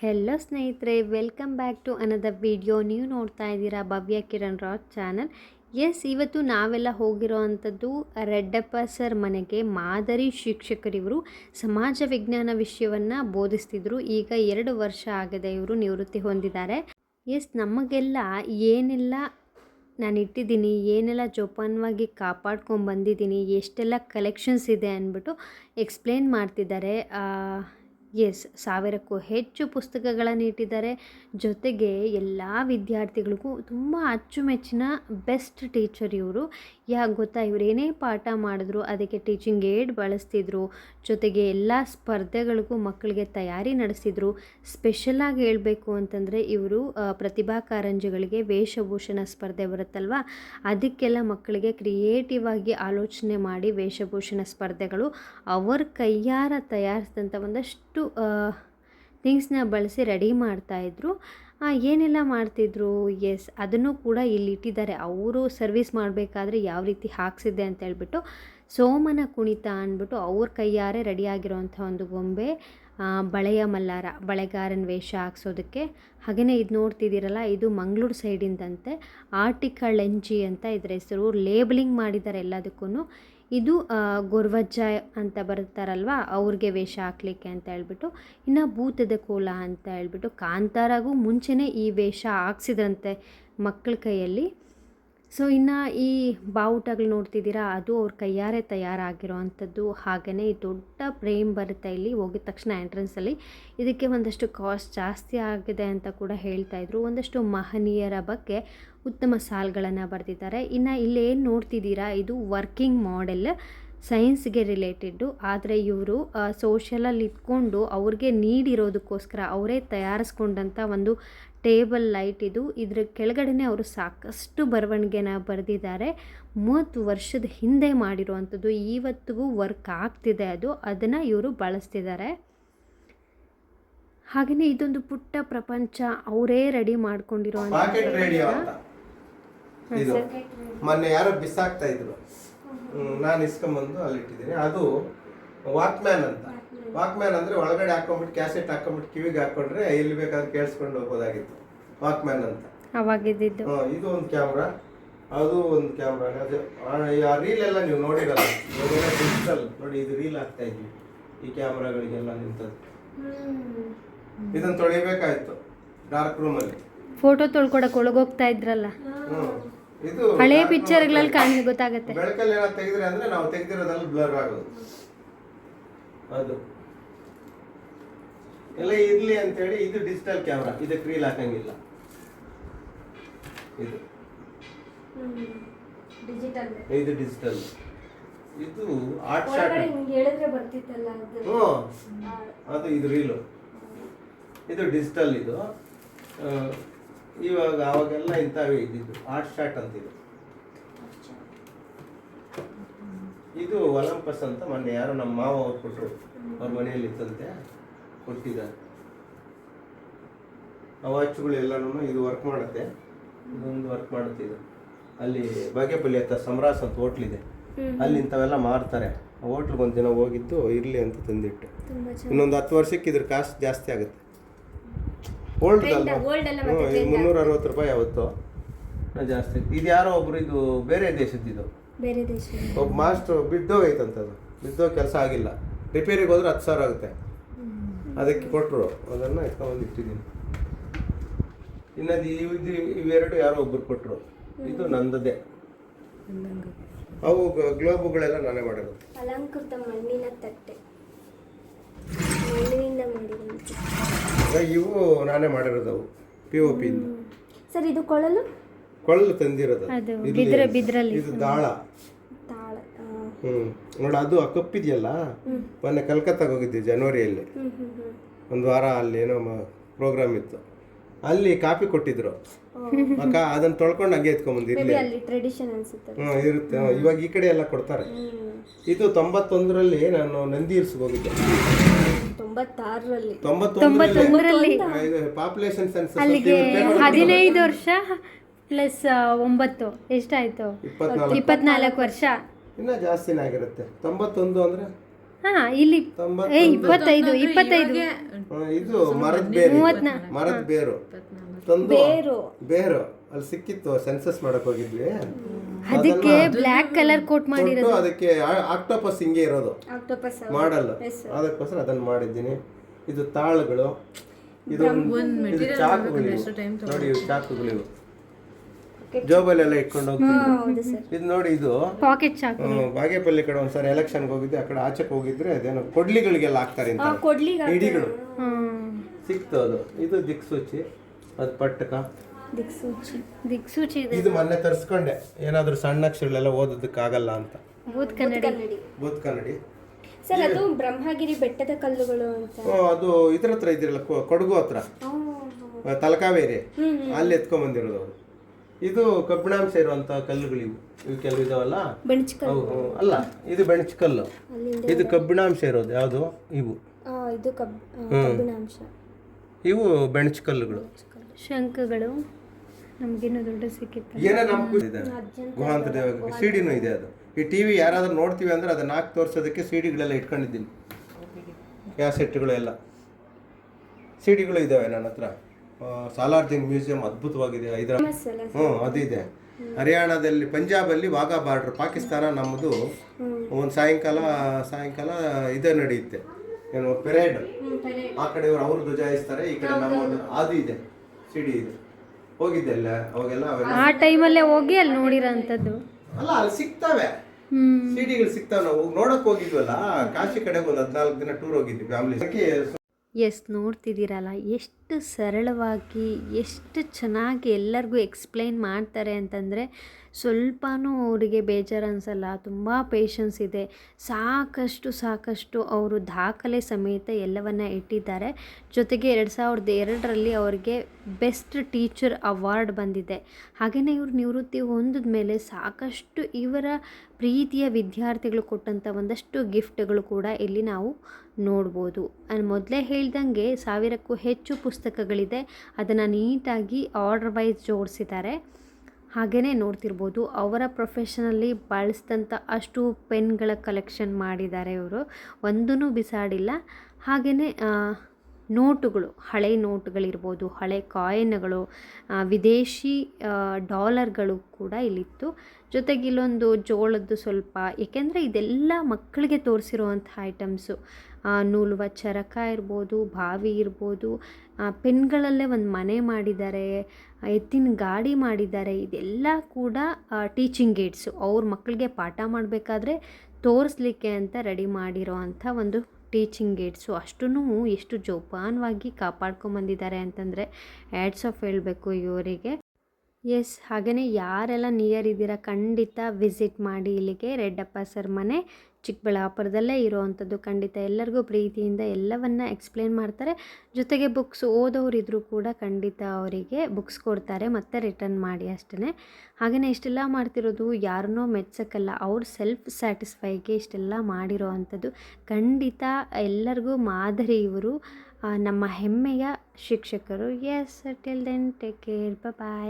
Hello ಸ್ನೇಹಿತರೆ welcome back to another video ನೀವು ನೋಡ್ತಾ ಇದ್ದೀರಾ ಭವ್ಯ ಕಿರಣ್ ರಾಜ್ ಚಾನಲ್ ಎಸ್ ಇವತ್ತು ನಾವೆಲ್ಲ ಹೋಗಿರೋ ಅಂಥದ್ದು ರೆಡ್ಡಪ್ಪ ಸರ್ ಮನೆಗೆ ಮಾದರಿ ಶಿಕ್ಷಕರಿವರು ಸಮಾಜ ವಿಜ್ಞಾನ ವಿಷಯವನ್ನು ಬೋಧಿಸ್ತಿದ್ರು. ಈಗ ಎರಡು ವರ್ಷ ಆಗಿದೆ ಇವರು ನಿವೃತ್ತಿ ಹೊಂದಿದ್ದಾರೆ. ಎಸ್ ನಮಗೆಲ್ಲ ಏನೆಲ್ಲ ನಾನು ಇಟ್ಟಿದ್ದೀನಿ, ಏನೆಲ್ಲ ಜೋಪಾನವಾಗಿ ಕಾಪಾಡ್ಕೊಂಡು ಬಂದಿದ್ದೀನಿ, ಎಷ್ಟೆಲ್ಲ ಕಲೆಕ್ಷನ್ಸ್ ಇದೆ ಅಂದ್ಬಿಟ್ಟು ಎಕ್ಸ್ಪ್ಲೇನ್ ಮಾಡ್ತಿದ್ದಾರೆ. ಎಸ್, ಸಾವಿರಕ್ಕೂ ಹೆಚ್ಚು ಪುಸ್ತಕಗಳನ್ನು ಇಟ್ಟಿದ್ದಾರೆ ಜೊತೆಗೆ ಎಲ್ಲ ವಿದ್ಯಾರ್ಥಿಗಳಿಗೂ ತುಂಬ ಅಚ್ಚುಮೆಚ್ಚಿನ ಬೆಸ್ಟ್ ಟೀಚರ್ ಇವರು. ಯಾಕೆ ಗೊತ್ತಾ? ಇವ್ರು ಏನೇ ಪಾಠ ಮಾಡಿದ್ರು ಅದಕ್ಕೆ ಟೀಚಿಂಗ್ ಏಡ್ ಬಳಸ್ತಿದ್ರು. ಜೊತೆಗೆ ಎಲ್ಲ ಸ್ಪರ್ಧೆಗಳಿಗೂ ಮಕ್ಕಳಿಗೆ ತಯಾರಿ ನಡೆಸ್ತಿದ್ರು ಸ್ಪೆಷಲಾಗಿ ಹೇಳಬೇಕು ಅಂತಂದರೆ ಇವರು ಪ್ರತಿಭಾ ಕಾರಂಜಿಗಳಿಗೆ ವೇಷಭೂಷಣ ಸ್ಪರ್ಧೆ ಬರುತ್ತಲ್ವ? ಅದಕ್ಕೆಲ್ಲ ಮಕ್ಕಳಿಗೆ ಕ್ರಿಯೇಟಿವ್ ಆಗಿ ಆಲೋಚನೆ ಮಾಡಿ ವೇಷಭೂಷಣ ಸ್ಪರ್ಧೆಗಳು ಅವರ ಕೈಯಾರ ತಯಾರಿಸಿದಂಥ ಒಂದಷ್ಟು ಥಿಂಗ್ಸ್ನ ಬಳಸಿ ರೆಡಿ ಮಾಡ್ತಾಯಿದ್ರು ಏನೆಲ್ಲ ಮಾಡ್ತಿದ್ರು? ಎಸ್ ಅದನ್ನು ಕೂಡ ಇಲ್ಲಿ ಇಟ್ಟಿದ್ದಾರೆ. ಅವರು ಸರ್ವಿಸ್ ಮಾಡಬೇಕಾದ್ರೆ ಯಾವ ರೀತಿ ಹಾಕ್ಸಿದ್ದೆ ಅಂತ ಹೇಳ್ಬಿಟ್ಟು ಸೋಮನ ಕುಣಿತ ಅಂದ್ಬಿಟ್ಟು ಅವ್ರ ಕೈಯಾರೆ ರೆಡಿಯಾಗಿರೋವಂಥ ಒಂದು ಗೊಂಬೆ ಬಳೆಯ ಮಲ್ಲಾರ, ಬಳೆಗಾರನ ವೇಷ ಹಾಕ್ಸೋದಕ್ಕೆ. ಹಾಗೆಯೇ ಇದು ನೋಡ್ತಿದ್ದೀರಲ್ಲ, ಇದು ಮಂಗಳೂರು ಸೈಡಿಂದಂತೆ ಆರ್ಟಿಕಲ್ ಎಂಜಿ ಅಂತ ಇದ್ರ ಹೆಸರು. ಲೇಬಲಿಂಗ್ ಮಾಡಿದ್ದಾರೆ ಎಲ್ಲದಕ್ಕೂ ಇದು ಗೊರ್ವಜ್ಜ ಅಂತ ಬರ್ತಾರಲ್ವ ಅವ್ರಿಗೆ ವೇಷ ಹಾಕ್ಲಿಕ್ಕೆ ಅಂತ ಹೇಳ್ಬಿಟ್ಟು, ಇನ್ನು ಭೂತದ ಕೋಲ ಅಂತ ಹೇಳ್ಬಿಟ್ಟು ಕಾಂತಾರಾಗೂ ಮುಂಚೆನೇ ಈ ವೇಷ ಹಾಕ್ಸಿದ್ರಂತೆ ಮಕ್ಕಳ ಕೈಯಲ್ಲಿ. ಸೊ ಇನ್ನು ಈ ಬಾವುಟಗಳು ನೋಡ್ತಿದ್ದೀರಾ, ಅದು ಅವ್ರ ಕೈಯಾರೆ ತಯಾರಾಗಿರೋ ಅಂಥದ್ದು ಹಾಗೆಯೇ ದೊಡ್ಡ ಫ್ರೇಮ್ ಬರುತ್ತೆ ಇಲ್ಲಿ, ಹೋಗಿದ ತಕ್ಷಣ ಎಂಟ್ರೆನ್ಸಲ್ಲಿ ಇದಕ್ಕೆ ಒಂದಷ್ಟು ಕಾಸ್ಟ್ ಜಾಸ್ತಿ ಆಗಿದೆ ಅಂತ ಕೂಡ ಹೇಳ್ತಾ ಇದ್ರು. ಒಂದಷ್ಟು ಮಹನೀಯರ ಬಗ್ಗೆ ಉತ್ತಮ ಸಾಲ್ಗಳನ್ನು ಬರೆದಿದ್ದಾರೆ. ಇನ್ನು ಇಲ್ಲಿ ಏನು ನೋಡ್ತಿದ್ದೀರಾ, ಇದು ವರ್ಕಿಂಗ್ ಮಾಡೆಲ್ ಸೈನ್ಸ್ಗೆ ರಿಲೇಟೆಡ್ಡು ಆದರೆ ಇವರು ಸೋಷಲಲ್ಲಿ ಇಟ್ಕೊಂಡು ಅವ್ರಿಗೆ ನೀಡಿರೋದಕ್ಕೋಸ್ಕರ ಅವರೇ ತಯಾರಿಸ್ಕೊಂಡಂಥ ಒಂದು ಟೇಬಲ್ ಲೈಟ್ ಇದು. ಇದ್ರ ಕೆಳಗಡೆ ಅವರು ಸಾಕಷ್ಟು ಬರವಣಿಗೆನ ಬರೆದಿದ್ದಾರೆ. ಮೂವತ್ತು ವರ್ಷದ ಹಿಂದೆ ಮಾಡಿರುವಂಥದ್ದು ಇವತ್ತಿಗೂ ವರ್ಕ್ ಆಗ್ತಿದೆ ಅದು. ಅದನ್ನು ಇವರು ಬಳಸ್ತಿದ್ದಾರೆ. ಹಾಗೆಯೇ ಇದೊಂದು ಪುಟ್ಟ ಪ್ರಪಂಚ ಅವರೇ ರೆಡಿ ಮಾಡ್ಕೊಂಡಿರೋ ಮೊನ್ನೆ ಯಾರೋ ಬಿಸಾಕ್ತಾ ಇದ್ರು. ನಾನು ಇಸ್ಕೊಂಬಂದು ಅಲ್ಲಿ ಇಟ್ಟಿದ್ದೀನಿ ಅದು ವಾಕ್ಮ್ಯಾನ್ ಅಂತ. ವಾಕ್ಮ್ಯಾನ್. ಅಂದರೆ ಒಳಗಡೆ ಹಾಕೊಂಬಿಟ್ಟು ಕ್ಯಾಸೆಟ್ ಹಾಕೊಂಡ್ಬಿಟ್ಟು ಕಿವಿಗೆ ಹಾಕೊಂಡ್ರೆ ಎಲ್ಲಿ ಬೇಕಾದ್ರೆ ಕೇಳಿಸ್ಕೊಂಡು ಹೋಗ್ಬೋದಾಗಿತ್ತು ವಾಕ್ಮ್ಯಾನ್ ಅಂತ. ಅವಾಗಿದ್ದು ಇದು ಒಂದು ಕ್ಯಾಮ್ರಾ. ಅದು ಒಂದು ಕ್ಯಾಮ್ರಾ. ಅದು ಆ ರೀಲ್ ಎಲ್ಲ ನೀವು ನೋಡಿರಲ್ಲ. ಡಿಜಿಟಲ್ ನೋಡಿ ಇದು ರೀಲ್ ಆಗ್ತಾ ಇದ್ವಿ ಈ ಕ್ಯಾಮ್ರಾಗಳಿಗೆಲ್ಲ ನಿಂತದ್ದು. ಇದನ್ನು ತೊಳಿಬೇಕಾಯ್ತು. ಡಾರ್ಕ್ ರೂಮಲ್ಲಿ ಫೋಟೋ ತೊಳ್ಕೊಡಕ್ಕೆ ಒಳಗೋಗ್ತಾ ಇದ್ರಲ್ಲ. ಹ್ಮ್. ಇದು ಹಳೆ ಪಿಕ್ಚರ್ಗಳಲ್ಲಿ ಕಾಣಿ ಗೊತ್ತಾಗತ್ತೆ. ಬೆಳಕಲ್ಲಿ ಏನಾದ್ರು ತೆಗೆದ್ರೆ ಅಂದ್ರೆ ನಾವು ತೆಗೆದಿರೋದಲ್ಲ ಬ್ಲರ್ ಆಗೋದು. ಅದು. ಎಲ್ಲ ಇರ್ಲಿ ಅಂತೇಳಿ ಇದು ಡಿಜಿಟಲ್ ಕ್ಯಾಮ್ರಾ ಇದು ರೀಲ್ ಹಾಕಂಗಿಲ್ಲ. ಇದು. ಡಿಜಿಟಲ್ ಇದು ಡಿಜಿಟಲ್ ಇದು ಆರ್ಟ್ ಶಾಟ್ ಒಳಗಡೆ ಹೇಳಿದ್ರೆ ಬರ್ತಿತ್ತಲ್ಲ ಅದು. ಹ್ಞೂ ಅದು ಇದು ರೀಲು ಇದು ಡಿಜಿಟಲ್ ಇದು. ಆ, ಇವಾಗ ಅವಾಗೆಲ್ಲ ಇಂಥವೇ ಇದ್ದಿದ್ದು ಆರ್ಟ್ ಶಾಟ್ ಅಂತಿದ್ದು ಇದು ಒಲಂಪಸ್ ಅಂತ ಮೊನ್ನೆ ಯಾರು ನಮ್ಮ ಮಾವ ಅವ್ರು ಕೊಟ್ಟರು ಅವ್ರ ಮನೆಯಲ್ಲಿ ಇತ್ತಂತೆ ಕೊಟ್ಟಿದ್ದಾರೆ. ಆ ವಾಚ್ಗಳೆಲ್ಲನೂ ಇದು ವರ್ಕ್ ಮಾಡುತ್ತೆ. ಇದೊಂದು ವರ್ಕ್ ಮಾಡುತ್ತೆ ಇದು. ಅಲ್ಲಿ ಬಾಗೇಪಲ್ಲಿ ಹತ್ರ ಸಮರಾಸ್ ಅಂತ ಹೋಟ್ಲಿದೆ ಅಲ್ಲಿ ಇಂಥವೆಲ್ಲ ಮಾರ್ತಾರೆ. ಹೋಟ್ಲಿಗೆ ಒಂದು ದಿನ ಹೋಗಿದ್ದು ಇರಲಿ ಅಂತ ತಂದಿಟ್ಟು. ಇನ್ನೊಂದು ಹತ್ತು ವರ್ಷಕ್ಕೆ ಇದ್ರ ಕಾಸ್ಟ್ ಜಾಸ್ತಿ ಆಗುತ್ತೆ. ಓಲ್ಡ್ Trend, old ಎಲ್ಲ ಮತ್ತೆ ಇದು ಮುನ್ನೂರ ಅರವತ್ತು ರೂಪಾಯಿ ಆವತ್ತು ಜಾಸ್ತಿ. ಇದು ಯಾರೋ ಒಬ್ರು ಇದು ಬೇರೆ ದೇಶದ್ದು ಇದು. ಬೇರೆ ದೇಶ. ಒಬ್ಬ ಮಾಸ್ಟ್ರು ಬಿದ್ದೋಗೈತಂತದು. ಬಿದ್ದೋಗಿ ಕೆಲಸ ಆಗಿಲ್ಲ. ರಿಪೇರಿಗೆ ಹೋದ್ರೆ ಹತ್ತು ಸಾವಿರ ಆಗುತ್ತೆ. ಅದಕ್ಕೆ ಕೊಟ್ಟರು ಅದನ್ನು ಎತ್ಕೊಂಡ್ಬಂದು ಇಟ್ಟಿದ್ದೀನಿ. ಇನ್ನದು ಇವು ಇದು ಇವೆರಡು ಯಾರೋ ಒಬ್ರು ಕೊಟ್ಟರು ಇದು ನಂದದೇ ಅವು ಗ್ಲೋಬುಗಳೆಲ್ಲ ನಾನೇ ಮಾಡಿರೋದು. ಅಲಂಕೃತ ಮಣ್ಣಿನ ತಟ್ಟೆ. ಮಣ್ಣಿನಿಂದ ಇವು ನಾನೇ ಮಾಡಿರೋದು ಅವು ಪಿ ಒ ಪಿಯಿಂದ ಸರ್ ಇದು ಕೊಳಲು? ಕೊಳಲು ತಂದಿರೋದು. ಬಿದ್ರ ಬಿದ್ರಲ್ಲಿ. ಇದು ದಾಳ. ಹ್ಞೂ ನೋಡ ಅದು ಆ ಕಪ್ಪಿದೆಯಲ್ಲ? ಮೊನ್ನೆ ಕಲ್ಕತ್ತಾಗ ಹೋಗಿದ್ದೆ ಜನವರಿಯಲ್ಲಿ ಹ್ಮ್ ಹ್ಮ್ ಹ್ಮ್. ಒಂದು ವಾರ ಅಲ್ಲಿ ಏನೋ ಪ್ರೋಗ್ರಾಮ್ ಇತ್ತು. ಅಲ್ಲಿ ಕಾಪಿ ಕೊಟ್ಟಿದ್ರು. ಅಕ್ಕ ಅದನ್ನ ತೊಳ್ಕೊಂಡು ಹಂಗೆ ಎತ್ಕೊಂಬಂದು ಬಂದಿರಲಿ ಅಲ್ಲಿ ಟ್ರೆಡಿಷನ್ ಅನ್ಸುತ್ತೆ. ಹ್ಮ್ ಇರುತ್ತೆ. ಇವಾಗ ಈ ಕಡೆ ಎಲ್ಲ ಕೊಡ್ತಾರೆ. ಇದು ತೊಂಬತ್ತೊಂದರಲ್ಲಿ ನಾನು ನಂದಿ ಹಿಲ್ಸ್ಗೆ ಹೋಗಿದ್ದೆ. ತೊಂಬತ್ತಾರರಲ್ಲಿ. ತೊಂಬತ್ತೊಂದರಲ್ಲಿ ಇದು ಪಾಪ್ಯುಲೇಷನ್ ಸೆನ್ಸಸ್ ಅಲ್ಲಿಗೆ ಹದಿನೈದು ವರ್ಷ ಪ್ಲಸ್ ಒಂಬತ್ತು. ಎಷ್ಟಾಯ್ತು? ಇಪ್ಪತ್ನಾಲ್ಕು. ವರ್ಷ. ಇನ್ನ ಜಾಸ್ತಿನೇ ಆಗಿರುತ್ತೆ. ತೊಂಬತ್ತೊಂದು ಅಂದ್ರೆ? ಹಾ ಇಲ್ಲಿ. ಏ ಇಪ್ಪತ್ತೈದು ಇಪ್ಪತ್ತೈದು. ಇದು ಮರದ ಬೇರು. ಮರದ ಬೇರು. ತಂದು. ಬೇರು. ಬೇರು. ಅಲ್ಲಿ ಸಿಕ್ಕಿತ್ತು ಸೆನ್ಸಸ್ ಮಾಡಕ್ ಹೋಗಿದ್ವಿ. ಅದಕ್ಕೆ ಬ್ಲ್ಯಾಕ್ ಕಲರ್ ಕೋಟ್ ಮಾಡಿರೋದು. ಅದಕ್ಕೆ ಆಕ್ಟೋಪಸ್ ಹಿಂಗೆ ಇರೋದು. ಆಕ್ಟೋಪಸ್ ಮಾಡಲ್ಲ. ಅದಕ್ಕೋಸ್ಕರ ಅದನ್ನ ಮಾಡಿದ್ದೀನಿ. ಇದು ತಾಳುಗಳು ಇದು ಒಂದು- ಇದು ಚಾಕುಗಳು. ನೋಡಿ ಇವು ಚಾಕುಗಳು ಇವು ಜೋಬಲ್ಲೆಲ್ಲ ಇಟ್ಕೊಂಡು ಹೋಗ್ತೀವಿ ಇದು ನೋಡಿ ಇದು ಪಾಕೆಟ್ ಚಾಕು. ಬಾಗೇಪಲ್ಲಿ ಕಡೆ ಒಂದ್ಸರಿ ಎಲೆಕ್ಷನ್ಗೆ ಹೋಗಿದ್ದೆ. ಆ ಕಡೆ ಆಚೆಗೆ ಹೋಗಿದ್ರೆ ಅದೇನೋ ಕೊಡ್ಲಿಗಳಿಗೆಲ್ಲ ಹಾಕ್ತಾರೆ ಅಂತ ಇಡಿಗಳು ಸಿಕ್ತು ಅದು. ಇದು ದಿಕ್ಸೂಚಿ. ಅದು ಪಟ್ಟಕ. ದಿಕ್ಸೂಚಿ ದಿಕ್ಸೂಚಿ ಇದೆ. ಇದು ಮೊನ್ನೆ ತರಿಸ್ಕೊಂಡೆ. ಏನಾದರೂ ಸಣ್ಣ ಅಕ್ಷರಗಳೆಲ್ಲ ಓದೋದಕ್ಕಾಗಲ್ಲ ಅಂತ. ಭೂತ್ ಕನ್ನಡಿ. ಭೂತ್ ಕನ್ನಡಿ. ಸರ್ ಅದು ಬ್ರಹ್ಮಗಿರಿ ಬೆಟ್ಟದ ಕಲ್ಲುಗಳು ಅಂತ. ಓ, ಅದು ಇದ್ರ ಹತ್ರ ಇದಿರಲ್ಲ ಕೊ- ಕೊಡಗು ಹತ್ರ? ತಲಕಾವೇರಿ. ಅಲ್ಲಿ ಎತ್ಕೊಂಡ್ ಬಂದಿರೋದು ಅವರು. ಇದು ಕಬ್ಬಿಣಾಂಶ ಇರುವಂತ ಕಲ್ಲುಗಳು ಇವು. ಇವು ಕೆಲವು ಇದಾವಲ್ಲ ಬೆಣಚ್ಕಲ್ ಅವು ಅವು- ಅಲ್ಲ ಇದು ಬೆಣಚ್ಕಲ್ಲು ಅಲ್ಲಿಂದ ಇದು ಕಬ್ಬಿಣಾಂಶ ಇರೋದು ಯಾವುದು? ಇವು. ಆ, ಇದು ಕಬ್ ಆ, ಕಬ್ಬಿಣಾಂಶ. ಇವು ಬೆಣಚಕಲ್ಲುಗಳು ಶಂಖಗಳು ನಮ್ಗಿನ್ನೂ ದೊಡ್ಡ ಸಿಕ್ಕಿತ್ತು ಏನೇ ನಮ್ಗೂ ಇದೆ. ಗುಹಾಂತ ದೇವ ಸಿಡಿನೂ ಇದೆ ಅದು. ಈ ಟಿವಿ ಯಾರಾದ್ರೂ ನೋಡ್ತೀವಿ ಅಂದ್ರೆ ಅದನ್ನ ಹಾಕಿ ತೋರಿಸೋದಕ್ಕೆ ಸಿಡಿಗಳೆಲ್ಲ ಇಟ್ಕೊಂಡಿದ್ದೀನಿ. ಕ್ಯಾಸೆಟ್ಗಳು ಎಲ್ಲ ಸಿಡಿಗಳು ಇದಾವೆ ನನ್ನ ಹತ್ರ. ಆ, ಸಾಲಾರ್ಜಿಂಗ್ ಮ್ಯೂಸಿಯಂ ಅದ್ಭುತವಾಗಿದೆ. ಹೈದರಾಬಾದ್ ಹ್ಞೂ ಅದು ಇದೆ. ಹರಿಯಾಣದಲ್ಲಿ ಪಂಜಾಬಲ್ಲಿ ವಾಘಾ ಬಾರ್ಡ್ರ್. ಪಾಕಿಸ್ತಾನ ನಮ್ಮದು. ಒಂದು ಸಾಯಂಕಾಲ ಸಾಯಂಕಾಲ ಇದೇ ನಡೆಯುತ್ತೆ. ಏನು ಪೆರೇಡ್. ಆ ಕಡೆಯವರು ಅವರು ಧ್ವಜ ಹಾಯಿಸ್ತಾರೆ ಈ ಕಡೆ ನಮ್ಮ ಅದು ಇದೆ. ಸಿಡಿ ಇದೆ. ಹೋಗಿದ್ದೆ ಅಲ್ಲ ಅವಾಗೆಲ್ಲ ಅವೆಲ್ಲ ಆ ಟೈಮಲ್ಲೇ ಹೋಗಿ ಅಲ್ಲಿ ನೋಡಿರೋಂಥದ್ದು. ಅಲ್ಲ ಅಲ್ಲಿ ಸಿಗ್ತವೆ. ಸಿಡಿಗಳು ಸಿಗ್ತಾವೆ ನಾವು. ನೋಡಕ್ ಹೋಗಿದ್ವಲ್ಲ ಕಾಶಿ ಕಡೆಗೆ ಒಂದು ಹದಿನಾಲ್ಕು ದಿನ ಟೂರ್ ಹೋಗಿದ್ವಿ ಫ್ಯಾಮಿಲಿ ಎಸ್, ನೋಡ್ತಿದ್ದೀರಲ್ಲ, ಎಷ್ಟು ಸರಳವಾಗಿ, ಎಷ್ಟು ಚೆನ್ನಾಗಿ ಎಲ್ಲರಿಗೂ ಎಕ್ಸ್ಪ್ಲೈನ್ ಮಾಡ್ತಾರೆ ಅಂತಂದರೆ, ಸ್ವಲ್ಪನೂ ಅವರಿಗೆ ಬೇಜಾರು ಅನಿಸಲ್ಲ ತುಂಬ ಪೇಷನ್ಸ್ ಇದೆ. ಸಾಕಷ್ಟು ಸಾಕಷ್ಟು ಅವರು ದಾಖಲೆ ಸಮೇತ ಎಲ್ಲವನ್ನ ಇಟ್ಟಿದ್ದಾರೆ. ಜೊತೆಗೆ ಎರಡು ಸಾವಿರದ ಎರಡರಲ್ಲಿ ಅವರಿಗೆ ಬೆಸ್ಟ್ ಟೀಚರ್ ಅವಾರ್ಡ್ ಬಂದಿದೆ. ಹಾಗೆಯೇ ಇವರು ನಿವೃತ್ತಿ ಹೊಂದಿದ ಮೇಲೆ ಸಾಕಷ್ಟು ಇವರ ಪ್ರೀತಿಯ ವಿದ್ಯಾರ್ಥಿಗಳು ಕೊಟ್ಟಂಥ ಒಂದಷ್ಟು ಗಿಫ್ಟ್ಗಳು ಕೂಡ ಇಲ್ಲಿ ನಾವು ನೋಡ್ಬೋದು. ನಾನು ಮೊದಲೇ ಹೇಳ್ದಂಗೆ ಸಾವಿರಕ್ಕೂ ಹೆಚ್ಚು ಪುಸ್ತಕಗಳಿದೆ. ಅದನ್ನು ನೀಟಾಗಿ ಆರ್ಡರ್ ವೈಸ್ ಜೋಡಿಸಿದ್ದಾರೆ. ಹಾಗೆಯೇ ನೋಡ್ತಿರ್ಬೋದು. ಅವರ ಪ್ರೊಫೆಷನಲ್ಲಿ ಬಳಸಿದಂಥ ಅಷ್ಟು ಪೆನ್ಗಳ ಕಲೆಕ್ಷನ್ ಮಾಡಿದ್ದಾರೆ ಇವರು. ಒಂದೂ ಬಿಸಾಡಿಲ್ಲ. ಹಾಗೆಯೇ ನೋಟುಗಳು, ಹಳೆ ನೋಟುಗಳಿರ್ಬೋದು, ಹಳೆ ಕಾಯಿನ್ಗಳು ವಿದೇಶಿ ಡಾಲರ್ಗಳು ಕೂಡ ಇಲ್ಲಿತ್ತು. ಜೊತೆಗೆ ಇಲ್ಲೊಂದು ಜೋಳದ್ದು ಸ್ವಲ್ಪ, ಏಕೆಂದರೆ ಇದೆಲ್ಲ ಮಕ್ಕಳಿಗೆ ತೋರಿಸಿರುವಂಥ ಐಟಮ್ಸು. ನೂಲುವ ಚರಕ ಇರ್ಬೋದು, ಬಾವಿ ಇರ್ಬೋದು ಪೆನ್ಗಳಲ್ಲೇ ಒಂದು ಮನೆ ಮಾಡಿದ್ದಾರೆ, ಎತ್ತಿನ ಗಾಡಿ ಮಾಡಿದ್ದಾರೆ, ಇದೆಲ್ಲ ಕೂಡ ಟೀಚಿಂಗ್ ಏಡ್ಸು. ಅವ್ರ ಮಕ್ಕಳಿಗೆ ಪಾಠ ಮಾಡಬೇಕಾದ್ರೆ ತೋರಿಸ್ಲಿಕ್ಕೆ ಅಂತ ರೆಡಿ ಮಾಡಿರೋ ಒಂದು ಟೀಚಿಂಗ್ ಏಡ್ಸು ಅಷ್ಟೂ ಎಷ್ಟು ಜೋಪಾನವಾಗಿ ಕಾಪಾಡ್ಕೊಂಬಂದಿದ್ದಾರೆ ಅಂತಂದರೆ ಆ್ಯಡ್ಸ್ ಆಫ್ ಹೇಳಬೇಕು ಇವರಿಗೆ. ಎಸ್ ಹಾಗೆಯೇ ಯಾರೆಲ್ಲ ನಿಯರ್ ಇದ್ದೀರಾ ಖಂಡಿತ ವಿಸಿಟ್ ಮಾಡಿ ಇಲ್ಲಿಗೆ ರೆಡ್ಡಪ್ಪ ಸರ್ ಮನೆ. ಚಿಕ್ಕಬಳ್ಳಾಪುರದಲ್ಲೇ ಇರೋವಂಥದ್ದು ಖಂಡಿತ ಎಲ್ಲರಿಗೂ ಪ್ರೀತಿಯಿಂದ ಎಲ್ಲವನ್ನ ಎಕ್ಸ್ಪ್ಲೇನ್ ಮಾಡ್ತಾರೆ. ಜೊತೆಗೆ ಬುಕ್ಸ್ ಓದೋರಿದ್ರು ಕೂಡ ಖಂಡಿತ ಅವರಿಗೆ ಬುಕ್ಸ್ ಕೊಡ್ತಾರೆ, ಮತ್ತು ರಿಟರ್ನ್ ಮಾಡಿ ಅಷ್ಟೇ ಹಾಗೆಯೇ ಇಷ್ಟೆಲ್ಲ ಮಾಡ್ತಿರೋದು ಯಾರನ್ನೋ ಮೆಚ್ಚಕ್ಕಲ್ಲ ಅವ್ರ ಸೆಲ್ಫ್ ಸ್ಯಾಟಿಸ್ಫೈಗೆ ಇಷ್ಟೆಲ್ಲ ಮಾಡಿರೋ ಅಂಥದ್ದು ಖಂಡಿತ ಎಲ್ಲರಿಗೂ ಮಾದರಿ ಇವರು ನಮ್ಮ ಹೆಮ್ಮೆಯ ಶಿಕ್ಷಕರು. Yes till then take care bye